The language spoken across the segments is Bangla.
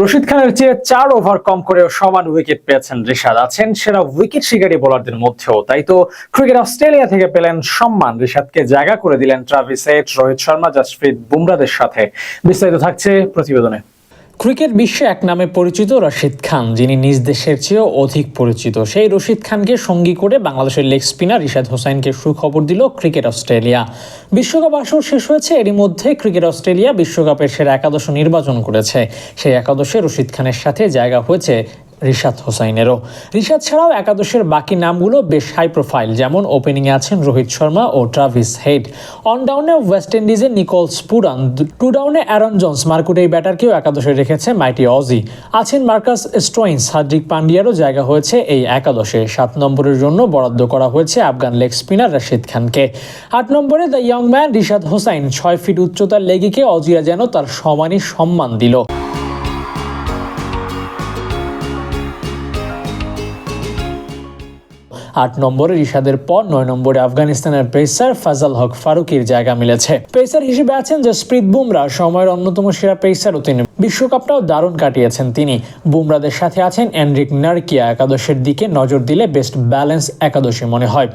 রশিদ খানের চেয়ে চার ওভার কম করেও সমান উইকেট পেয়েছেন রিশাদ। আছেন সেরা উইকেট শিকারী বোলারদের মধ্যেও, তাই তো ক্রিকেট অস্ট্রেলিয়া থেকে পেলেন সম্মান। রিশাদকে জায়গা করে দিলেন ট্রাভিস রোহিত শর্মা, জাসপ্রীত বুমরাদের সাথে। বিস্তারিত থাকছে প্রতিবেদনে। ক্রিকেট বিশ্বে এক নামে পরিচিত রশিদ খান, যিনি নিজ দেশের চেয়েও অধিক পরিচিত। সেই রশিদ খানকে সঙ্গী করে বাংলাদেশের লেগ স্পিনার ইশাদ হোসাইনকে সুখবর দিল ক্রিকেট অস্ট্রেলিয়া। বিশ্বকাপ আসর শেষ হয়েছে, এরই মধ্যে ক্রিকেট অস্ট্রেলিয়া বিশ্বকাপের সেরা একাদশ নির্বাচন করেছে। সেই একাদশে রশিদ খানের সাথে জায়গা হয়েছে রিশাদ হোসাইনেরও। রিশাদ ছাড়াও একাদশের বাকি নামগুলো বেশ হাই প্রোফাইল যেমন ওপেনিংয়ে আছেন রোহিত শর্মা ও ট্রাভিস হেড অন ডাউনে ওয়েস্ট ইন্ডিজের নিকোলস পুরান টু ডাউনে অ্যারন জন্স মার্কুট এই ব্যাটারকেও একাদশে রেখেছে মাইটি অজি আছেন মার্কাস স্টোইন্স হার্দিক পান্ডিয়ারও জায়গা হয়েছে এই একাদশে। সাত নম্বরের জন্য বরাদ্দ করা হয়েছে আফগান লেগ স্পিনার রাশিদ খানকে। আট নম্বরে the young man Rishad Hossain, ছয় ফিট উচ্চতার লেগিকে অজিরা যেন তার সমানই সম্মান দিল। আট নম্বরে রিশাদের পর নয় নম্বরে আফগানিস্তানের পেসার ফাজাল হক ফারুকির জায়গা মিলেছে। পেসার হিসেবে আছেন জসপ্রীত বুমরা, সময়ের অন্যতম সেরা পেসারও তিনি। বিশ্বকাপটাও দারুণ কাটিয়েছেন তিনি। বুমরাদের সাথে আছেন এনরিক নার্কিয়া, একাদশের দিকে নজর দিলে বেস্ট ব্যালেন্স একাদশী মনে হয়।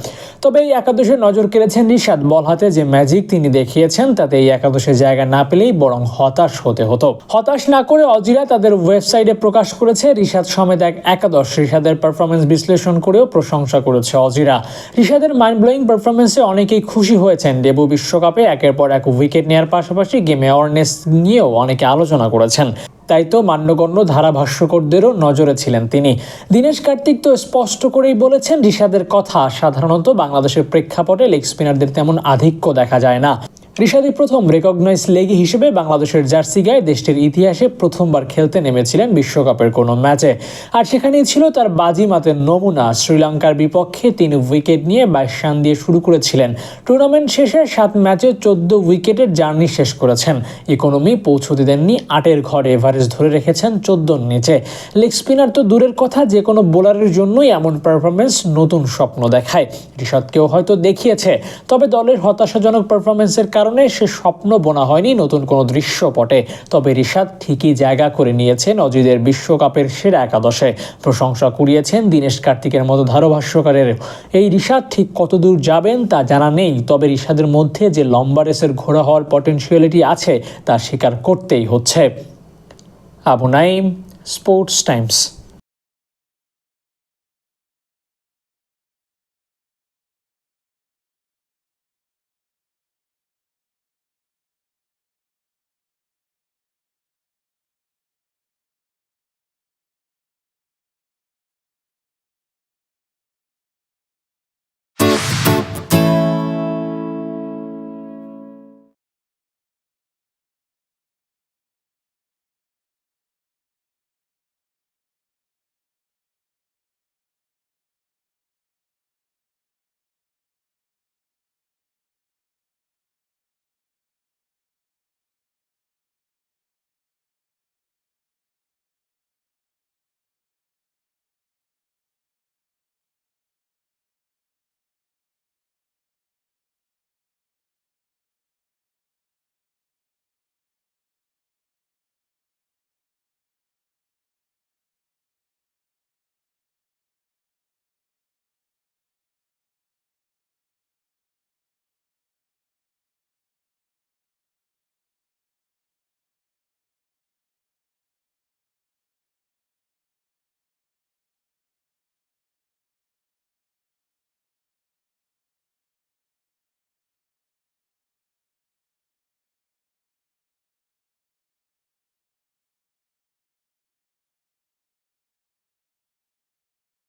তবে এই একাদশে নজর কেড়েছেন রিশাদ বল হাতে যে ম্যাজিক তিনি দেখিয়েছেন, তাতে এই একাদশে জায়গা না পেলেই বরং হতাশ হতে হতো। হতাশ না করে অজিরা তাদের ওয়েবসাইটে প্রকাশ করেছে রিশাদ সমেত এক একাদশ। রিশাদের পারফরমেন্স বিশ্লেষণ করেও প্রশংসা করেছে অজিরা। রিশাদের মাইন্ড ব্লোয়িং পারফরমেন্সে অনেকেই খুশি হয়েছেন। ডেবু বিশ্বকাপে একের পর এক উইকেট নেওয়ার পাশাপাশি গেমে অ্যাওয়ারনেস নিয়েও অনেকে আলোচনা করেছেন। তাই তো মান্যগণ্য ধারাভাষ্যকরদেরও নজরে ছিলেন তিনি। দীনেশ কার্তিক তো স্পষ্ট করেই বলেছেন, রিশাদের কথা সাধারণত বাংলাদেশের প্রেক্ষাপটে লেগ স্পিনারদের তেমন আধিক্য দেখা যায় না। রিশাদি প্রথম রেকগনাইজ লেগি হিসেবে বাংলাদেশের জার্সি গায়ে দেশটির ইতিহাসে প্রথমবার খেলতে নেমেছিলেন বিশ্বকাপের কোনো ম্যাচে। আর সেখানেই ছিল তার বাজিমাতের নমুনা। শ্রীলঙ্কার বিপক্ষে তিনি উইকেট নিয়ে বাইশ রান দিয়ে শুরু করেছিলেন। টুর্নামেন্ট শেষে সাত ম্যাচে চোদ্দ উইকেটের জার্নি শেষ করেছেন। ইকোনমি পৌঁছতে দেননি, আটের ঘরে এভারেজ ধরে রেখেছেন চোদ্দোর নিচে। লেগ স্পিনার তো দূরের কথা, যে কোনো বোলারের জন্যই এমন পারফরমেন্স নতুন স্বপ্ন দেখায়। ঋষাদকেও হয়তো দেখিয়েছে, তবে দলের হতাশাজনক পারফরমেন্সের কারণে সে স্বপ্ন বোনা হয়নি নতুন কোনো দৃশ্যপটে। তবে রিশাদ ঠিকই জায়গা করে নিয়েছেন অজিদের বিশ্বকাপের সেরা একাদশে। প্রশংসা কুড়িয়েছেন দীনেশ কার্তিকের মতো ধারাভাষ্যকারের। এই রিশাদ ঠিক কতদূর যাবেন তা জানা নেই, তবে রিশাদের মধ্যে যে লম্বা রেসের ঘোড়া হওয়ার পটেনশিয়ালিটি আছে, তা স্বীকার করতেই হচ্ছে। Abu Naim Sports Times.